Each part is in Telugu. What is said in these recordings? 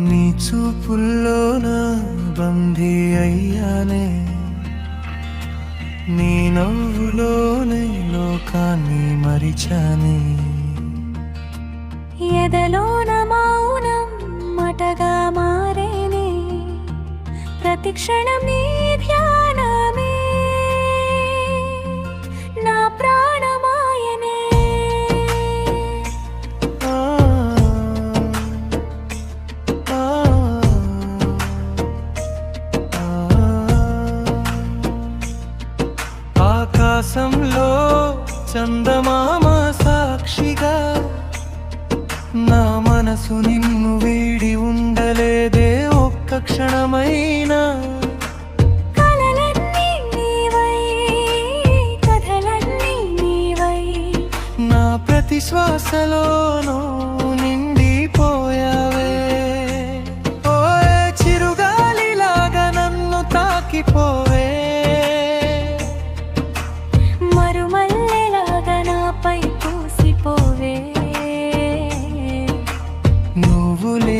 నీ చూపుల్లో నా బందీ అయ్యానే నీ నవ్వులోనే లోకాన్ని మరిచాని. ఎదలోన మౌనం మటగా మారేనే. ప్రతిక్షణం నీ ఆకాశంలో చందమామ సాక్షిగా నా మనసు నిన్ను వీడి ఉండలేదే ఒక్క క్షణమైనా. నా ప్రతి శ్వాసలోనూ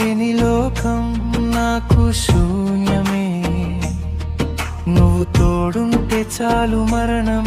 లేని లోకం నాకు శూన్యమే. నువ్వు తోడుంటే చాలు మరణం